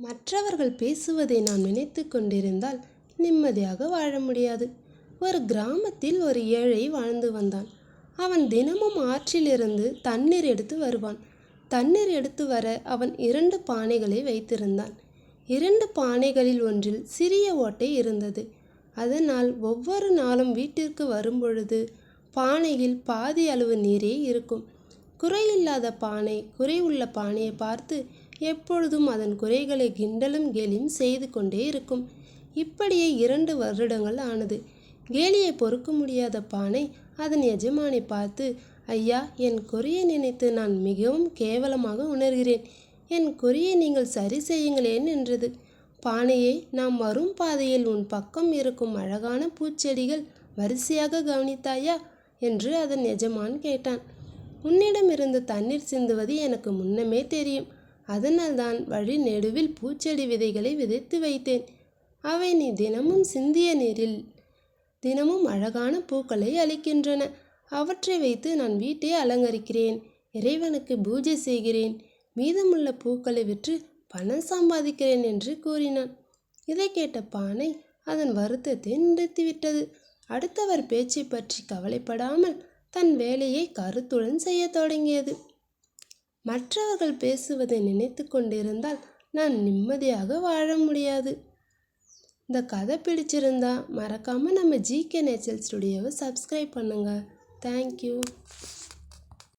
மற்றவர்கள் பேசுவதை நான் நினைத்து கொண்டிருந்தால் நிம்மதியாக வாழ முடியாது. ஒரு கிராமத்தில் ஒரு ஏழை வாழ்ந்து வந்தான். அவன் தினமும் ஆற்றிலிருந்து தண்ணீர் எடுத்து வருவான். தண்ணீர் எடுத்து வர அவன் இரண்டு பானைகளை வைத்திருந்தான். இரண்டு பானைகளில் ஒன்றில் சிறிய ஓட்டை இருந்தது. அதனால் ஒவ்வொரு நாளும் வீட்டிற்கு வரும்பொழுது பானையில் பாதி அளவு நீரே இருக்கும். குறையில்லாத பானை குறை உள்ள பானையை பார்த்து எப்பொழுதும் அதன் குறைகளை கிண்டலும் கேலியும் செய்து கொண்டே இருக்கும். இப்படியே இரண்டு வருடங்கள் ஆனது. கேலியை பொறுக்க முடியாத பானை அதன் எஜமானை பார்த்து ஐயா என் குறையை நினைத்து நான் மிகவும் கேவலமாக உணர்கிறேன். என் குறையை நீங்கள் சரி செய்யுங்களேன் என்றது. பானையை நாம் வரும் பாதையில் உன் பக்கம் இருக்கும் அழகான பூச்செடிகள் வரிசையாக கவனித்தாயா? என்று அதன் எஜமான் கேட்டான். உன்னிடமிருந்து தண்ணீர் சிந்துவது எனக்கு முன்னமே தெரியும். அதனால்தான் வழி நெடுவில் பூச்செடி விதைகளை விதைத்து வைத்தேன். அவை நீ தினமும் சிந்திய நீரில் தினமும் அழகான பூக்களை அளிக்கின்றன அவற்றை வைத்து நான் வீட்டை அலங்கரிக்கிறேன். இறைவனுக்கு பூஜை செய்கிறேன். மீதமுள்ள பூக்களை விற்று பணம் சம்பாதிக்கிறேன் என்று கூறினான். இதை கேட்ட பானை அதன் வருத்தத்தை நிறுத்திவிட்டது. அடுத்தவர் பேச்சை பற்றி கவலைப்படாமல் தன் வேலையை கருத்துடன் செய்யத் தொடங்கியது. மற்றவர்கள் பேசுவதை நினைத்து கொண்டிருந்தால் நான் நிம்மதியாக வாழ முடியாது. இந்த கதை பிடிச்சிருந்தா மறக்காமல் நம்ம ஜிகே நேச்சல் ஸ்டுடியோவை சப்ஸ்கிரைப் பண்ணுங்கள் தேங்க்யூ